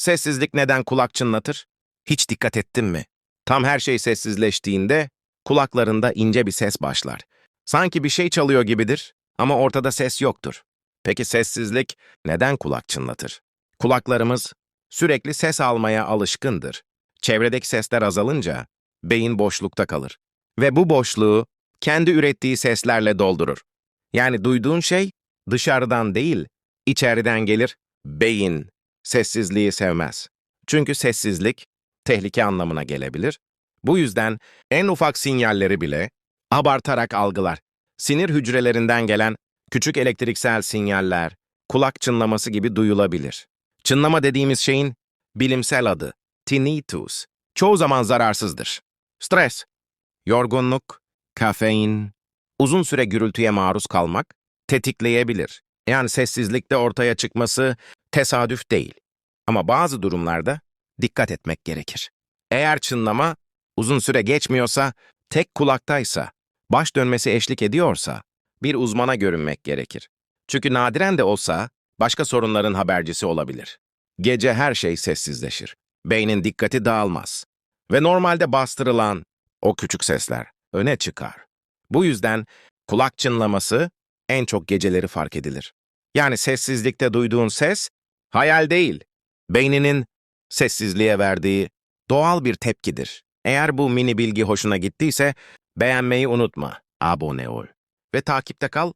Sessizlik neden kulak çınlatır? Hiç dikkat ettin mi? Tam her şey sessizleştiğinde kulaklarında ince bir ses başlar. Sanki bir şey çalıyor gibidir ama ortada ses yoktur. Peki sessizlik neden kulak çınlatır? Kulaklarımız sürekli ses almaya alışkındır. Çevredeki sesler azalınca beyin boşlukta kalır. Ve bu boşluğu kendi ürettiği seslerle doldurur. Yani duyduğun şey dışarıdan değil, içeriden gelir. Beyin sessizliği sevmez. Çünkü sessizlik tehlike anlamına gelebilir. Bu yüzden en ufak sinyalleri bile abartarak algılar. Sinir hücrelerinden gelen küçük elektriksel sinyaller, kulak çınlaması gibi duyulabilir. Çınlama dediğimiz şeyin bilimsel adı tinnitus. Çoğu zaman zararsızdır. Stres, yorgunluk, kafein, uzun süre gürültüye maruz kalmak tetikleyebilir. Yani sessizlikte ortaya çıkması tesadüf değil. Ama bazı durumlarda dikkat etmek gerekir. Eğer çınlama uzun süre geçmiyorsa, tek kulaktaysa, baş dönmesi eşlik ediyorsa, bir uzmana görünmek gerekir. Çünkü nadiren de olsa başka sorunların habercisi olabilir. Gece her şey sessizleşir. Beynin dikkati dağılmaz. Ve normalde bastırılan o küçük sesler öne çıkar. Bu yüzden kulak çınlaması en çok geceleri fark edilir. Yani sessizlikte duyduğun ses hayal değil, beyninin sessizliğe verdiği doğal bir tepkidir. Eğer bu mini bilgi hoşuna gittiyse beğenmeyi unutma, abone ol ve takipte kal